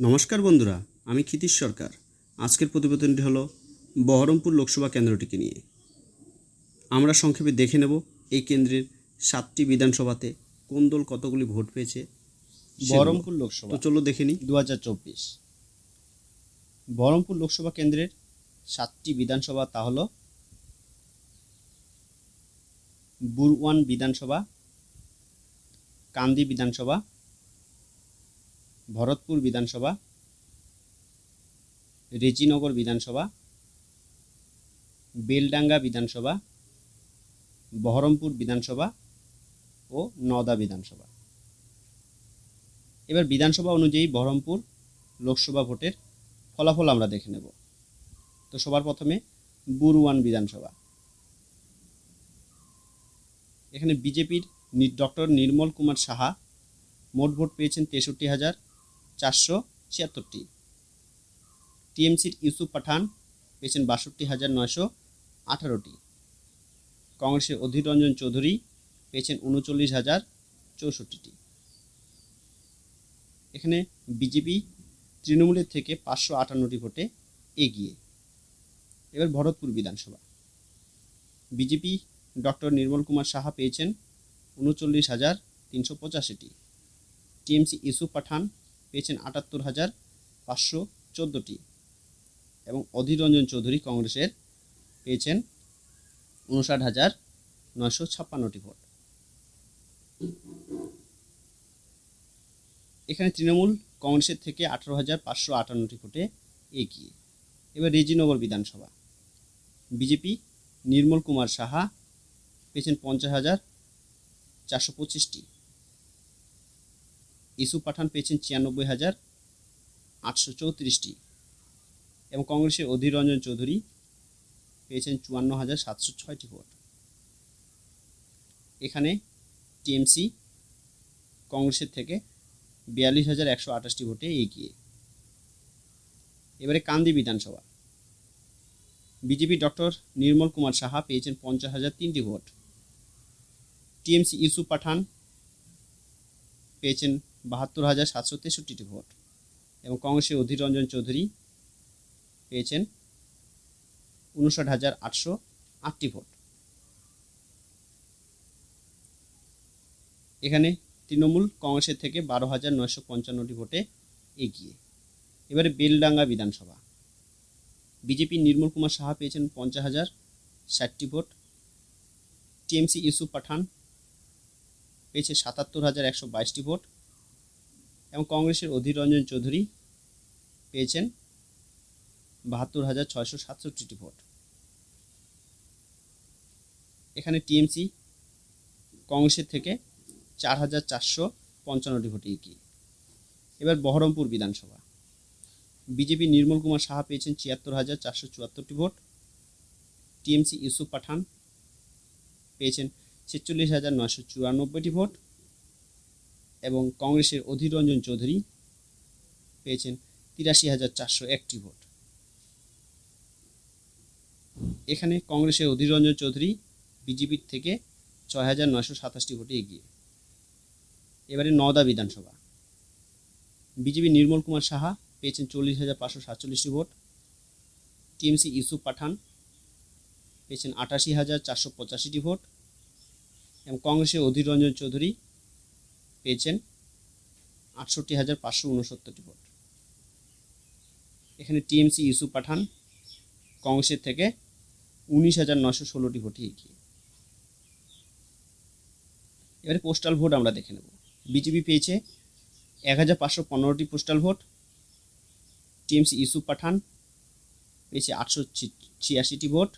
নমস্কার বন্ধুরা আমি ক্ষিতীশ সরকার। আজকের প্রতিবেদনটি হলো বহরমপুর লোকসভা কেন্দ্রটিকে নিয়ে। আমরা সংক্ষেপে দেখে নেব এই কেন্দ্রের সাতটি বিধানসভাতে কোন দল কতগুলি ভোট পেয়েছে। বহরমপুর লোকসভা। তো চলো দেখে নিই। দু হাজার চব্বিশ। বহরমপুর লোকসভা কেন্দ্রের সাতটি বিধানসভা তা হল বুরওয়ান বিধানসভা কান্দি বিধানসভা ভরতপুর বিধানসভা, রেজিনগর বিধানসভা, বেলডাঙ্গা বিধানসভা, বহরমপুর বিধানসভা ও নওদা বিধানসভা। এবার বিধানসভা অনুযায়ী বহরমপুর লোকসভা ভোটের ফলাফল আমরা দেখে নেব। তো সবার প্রথমে বুরওয়ান বিধানসভা। এখানে বিজেপির ডক্টর নির্মল কুমার সাহা মোট ভোট পেয়েছেন তেষট্টি হাজার চারশো ছিয়াত্তরটি। টিএমসির ইউসুফ পাঠান পেয়েছেন বাষট্টি হাজার নয়শো আঠারোটি। কংগ্রেসের অধীর রঞ্জন চৌধুরী পেয়েছেন উনচল্লিশ হাজার চৌষট্টিটি। এখানে বিজেপি তৃণমূলের থেকে পাঁচশো আটান্নটি ভোটে এগিয়ে। এবার ভরতপুর বিধানসভা। বিজেপি ডক্টর নির্মল কুমার সাহা পেয়েছেন উনচল্লিশ হাজার তিনশো পঁচাশিটি। টিএমসি ইউসুফ পাঠান পেয়েছেন আটাত্তর হাজার পাঁচশো চোদ্দোটি এবং অধীর রঞ্জন চৌধুরী কংগ্রেসের পেয়েছেন উনষাট হাজার নয়শো ছাপ্পান্নটি ভোট। এখানে তৃণমূল কংগ্রেসের থেকে আঠারো হাজার পাঁচশো আটান্নটি ভোটে এগিয়ে। এবার রেজিনগর বিধানসভা। বিজেপি নির্মল কুমার সাহা পেয়েছেন পঞ্চাশ হাজার চারশো পঁচিশটি। ইসু পাঠান পেয়েছেন ছিয়ানব্বই হাজার আটশো চৌত্রিশটি। এবং কংগ্রেসের অধীর রঞ্জন চৌধুরী পেয়েছেন চুয়ান্ন হাজার সাতশো ছয়টি ভোট। এখানে টিএমসি কংগ্রেসের থেকে বিয়াল্লিশ হাজার একশো আঠাশটি ভোটে এগিয়ে। এবারে কান্দি বিধানসভা। বিজেপি ডক্টর নির্মল কুমার সাহা পেয়েছেন পঞ্চাশ হাজার তিনটি ভোট। টিএমসি ইউসুফ পাঠান পেয়েছেন বাহাত্তর হাজার সাতশো তেষট্টিটি ভোট এবং কংগ্রেসের অধীর রঞ্জন চৌধুরী পেয়েছেন উনষাট হাজার আটশো আটটি ভোট। এখানে তৃণমূল কংগ্রেসের থেকে বারো হাজার নয়শো পঞ্চান্নটি ভোটে এগিয়ে। এবারে বেলডাঙ্গা বিধানসভা। বিজেপি নির্মল কুমার সাহা পেয়েছেন পঞ্চাশ হাজার ষাটটি ভোট। টিএমসি ইউসুফ পাঠান পেয়েছে সাতাত্তর হাজার একশো বাইশটি ভোট। এবং কংগ্রেসের অধীর রঞ্জন চৌধুরী পেয়েছেন বাহাত্তর হাজার ছয়শো সাতষট্টিটি ভোট। এখানে টিএমসি কংগ্রেসের থেকে চার হাজার চারশো পঞ্চান্নটি ভোটে এগিয়ে। এবার বহরমপুর বিধানসভা। বিজেপি নির্মল কুমার সাহা পেয়েছেন ছিয়াত্তর হাজার চারশো চুয়াত্তরটি ভোট। টিএমসি ইউসুফ পাঠান পেয়েছেন ছেচল্লিশ হাজার নয়শো চুরানব্বইটি ভোট। এবং কংগ্রেসের অধীর রঞ্জন চৌধুরী পেয়েছেন তিরাশি হাজার চারশো একটি ভোট। এখানে কংগ্রেসের অধীর রঞ্জন চৌধুরী বিজেপির থেকে ছয় হাজার নয়শো সাতাশটি ভোটে এগিয়ে। এবারে নওদা বিধানসভা। বিজেপি নির্মল কুমার সাহা পেয়েছেন চল্লিশ হাজার পাঁচশো সাতচল্লিশটি ভোট। টিএমসি ইউসুফ পাঠান পেয়েছেন আটাশি হাজার চারশো পঁচাশিটি ভোট এবং কংগ্রেসের অধীর রঞ্জন চৌধুরী পেয়েছেন আটষট্টি হাজার পাঁচশো উনসত্তরটি ভোট। এখানে টিএমসি ইউসুফ পাঠান কংগ্রেসের থেকে উনিশ হাজার নশো ষোলোটি ভোটে এগিয়ে। এবারে পোস্টাল ভোট আমরা দেখে নেব। বিজেপি পেয়েছে এক হাজার পাঁচশো পনেরোটি পোস্টাল ভোট। টিএমসি ইউসুফ পাঠান পেয়েছে আটশো ছিয়াশিটি ভোট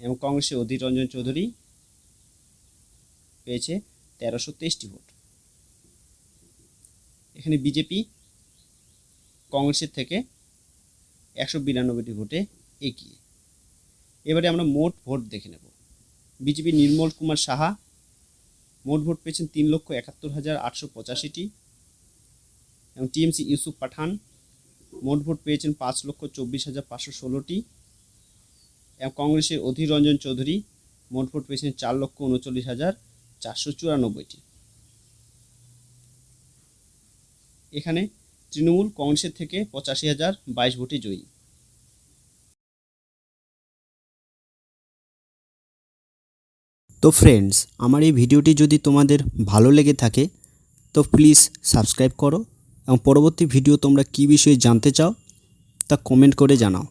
এবং কংগ্রেসের অধীর রঞ্জন চৌধুরী পেয়েছে তেরোশো তেইশটি ভোট। এখানে বিজেপি কংগ্রেসের থেকে একশো বিরানব্বইটি ভোটে এগিয়ে। এবারে আমরা মোট ভোট দেখে নেব। বিজেপি নির্মল কুমার সাহা, মোট ভোট পেয়েছেন তিন লক্ষ একাত্তর হাজার আটশো পঁচাশিটি এবং টিএমসি ইউসুফ পাঠান, মোট ভোট পেয়েছেন পাঁচ লক্ষ চব্বিশ হাজার পাঁচশো ষোলোটি এবং কংগ্রেসের অধীর রঞ্জন চৌধুরী, মোট ভোট পেয়েছেন চার লক্ষ উনচল্লিশ হাজার চারশো চুরানব্বইটি। এখানে তৃণমূল কংগ্রেসের থেকে পঁচাশি হাজার বাইশ ভোটে জয়ী। তো ফ্রেন্ডস আমার এই ভিডিওটি যদি তোমাদের ভালো লেগে থাকে, তো প্লিজ সাবস্ক্রাইব করো এবং পরবর্তী ভিডিও তোমরা কি বিষয়ে জানতে চাও, তা কমেন্ট করে জানাও।